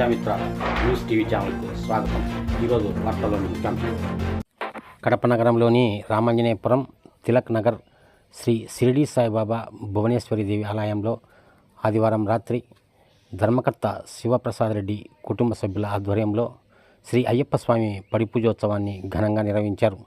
Vishwamitra news TV ఛానల్కు స్వాగతం ఈరోజు వార్తల్లోని ముఖ్యాంశాలు కడప నగరంలోని రామాంజనేయపురం తిలక్ నగర్ శ్రీ షిరిడి సాయిబాబా భువనేశ్వరి దేవి ఆలయంలో ఆదివారం రాత్రి ధర్మకర్త శివప్రసాద్ రెడ్డి కుటుంబ సభ్యుల ఆధ్వర్యంలో శ్రీ అయ్యప్ప స్వామి పడి పూజోత్సవాన్ని ఘనంగా నిర్వహించారు.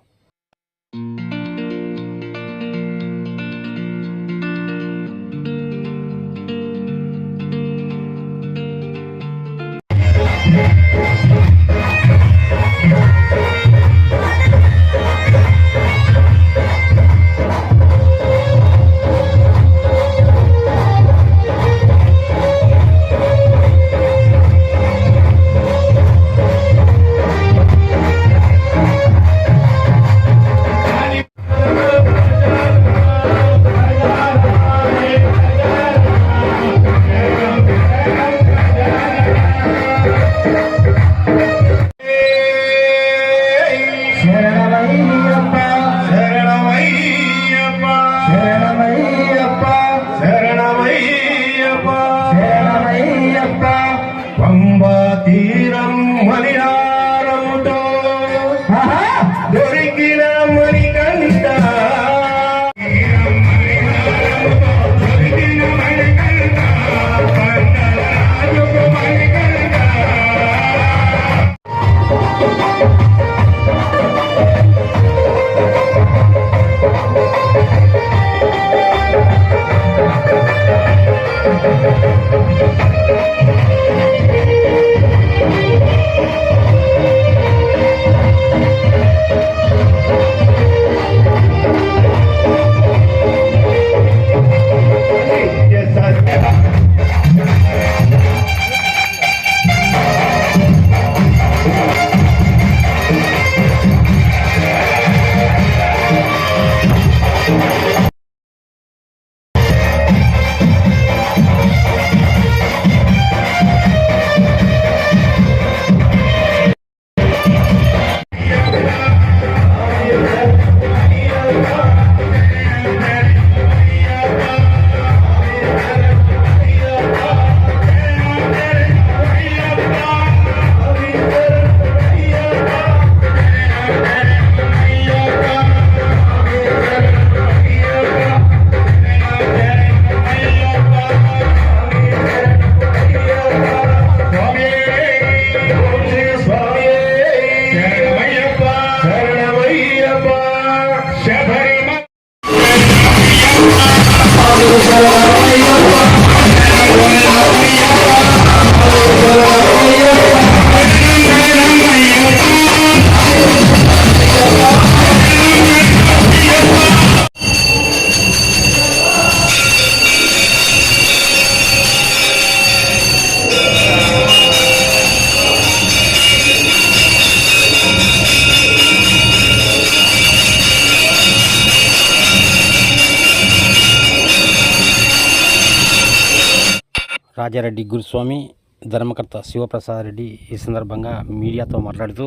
రాజారెడ్డి గురుస్వామి ధర్మకర్త శివప్రసాద్ రెడ్డి ఈ సందర్భంగా మీడియాతో మాట్లాడుతూ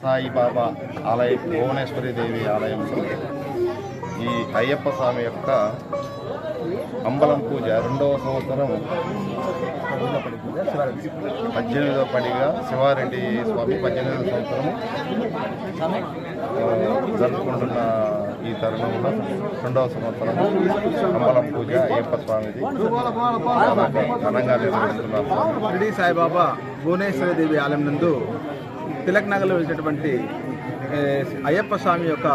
సాయిబాబా ఆలయం భువనేశ్వరి దేవి ఆలయంలో ఈ అయ్యప్ప స్వామి యొక్క అంబలం పూజ రెండవ సంవత్సరం పద్దెనిమిదవ పడిగా శివారెడ్డి స్వామి పద్దెనిమిదవ సంవత్సరం జరుపుకుంటున్న ఈ తరుణంలో రెండవ సంవత్సరం అంబలం పూజ అయ్యప్ప స్వామిది. ఘనంగా నిర్వహిస్తున్నారు. షిరిడి సాయిబాబా భువనేశ్వరి దేవి ఆలయం నందు తిలక్ నగర్లో వెలిసినటువంటి అయ్యప్ప స్వామి యొక్క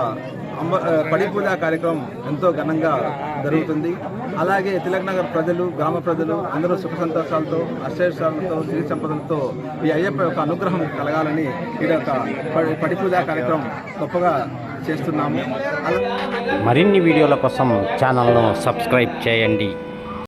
అంబ పడి పూజ కార్యక్రమం ఎంతో ఘనంగా జరుగుతుంది. అలాగే తిలక్ నగర్ ప్రజలు గ్రామ ప్రజలు అందరూ సుఖ సంతోషాలతో అష్టైశ్వర్యాలతో సిరి సంపదలతో ఈ అయ్యప్ప యొక్క అనుగ్రహం కలగాలని ఈ యొక్క పడి- పడి పూజ కార్యక్రమం గొప్పగా చేస్తున్నాము. మరిన్ని వీడియోల కోసం ఛానల్ను సబ్స్క్రైబ్ చేయండి.